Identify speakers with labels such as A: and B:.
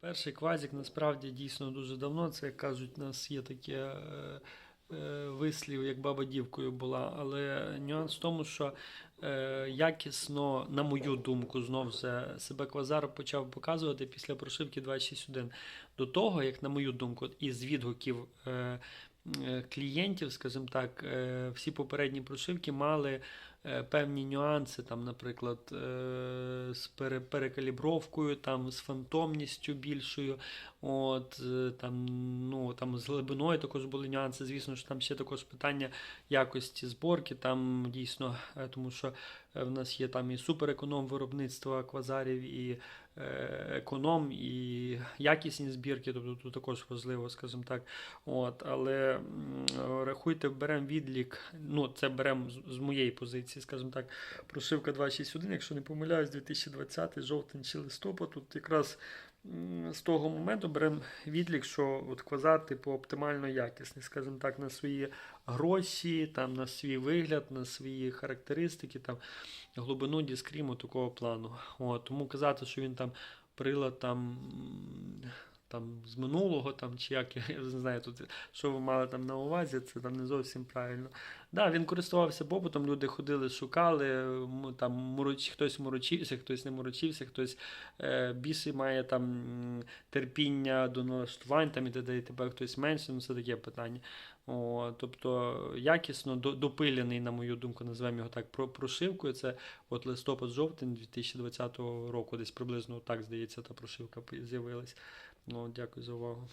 A: Перший квазик насправді дійсно дуже давно. Це як кажуть, у нас є таке е, е, вислів, як баба дівкою була. Але нюанс в тому, що е, якісно, на мою думку, знов же себе квазар почав показувати після прошивки 261. До того, як на мою думку, із відгуків. Клієнтів, скажімо так, всі попередні прошивки мали певні нюанси, там, наприклад, е, з перекалібровкою, там, з фантомністю більшою, от, е, там, ну, там, з глибиною також були нюанси. Звісно, що там ще також питання якості зборки, там дійсно, е, тому що е, в нас є там і супереконом виробництва квазарів, і е, економ, і якісні збірки, тобто тут також важливо, скажімо так. От, але рахуйте, беремо відлік. Ну, це беремо з моєї позиції, скажімо так, прошивка 261, якщо не помиляюсь, 2020 жовтень чи листопад. Тут якраз з того моменту беремо відлік, що от квазар, типу, оптимально якісний, скажімо так, на свої гроші, там, на свій вигляд, на свої характеристики, там, глибину діскріму такого плану. От, тому казати, що він там прилад там. Там з минулого, там чи як я не знаю, тут що ви мали там на увазі, це там не зовсім правильно. Да, він користувався попитом, люди ходили, шукали, там мороч, хтось морочився, хтось не морочився, хтось е, більше має там терпіння до налаштувань, там і т.д. і т.п. хтось менше, ну це таке питання. О, тобто якісно допилений, на мою думку, називаємо його так, про- прошивкою. Це от листопад-жовтень 2020 року, десь приблизно так, здається, та прошивка з'явилась. Ну, дякую за увагу.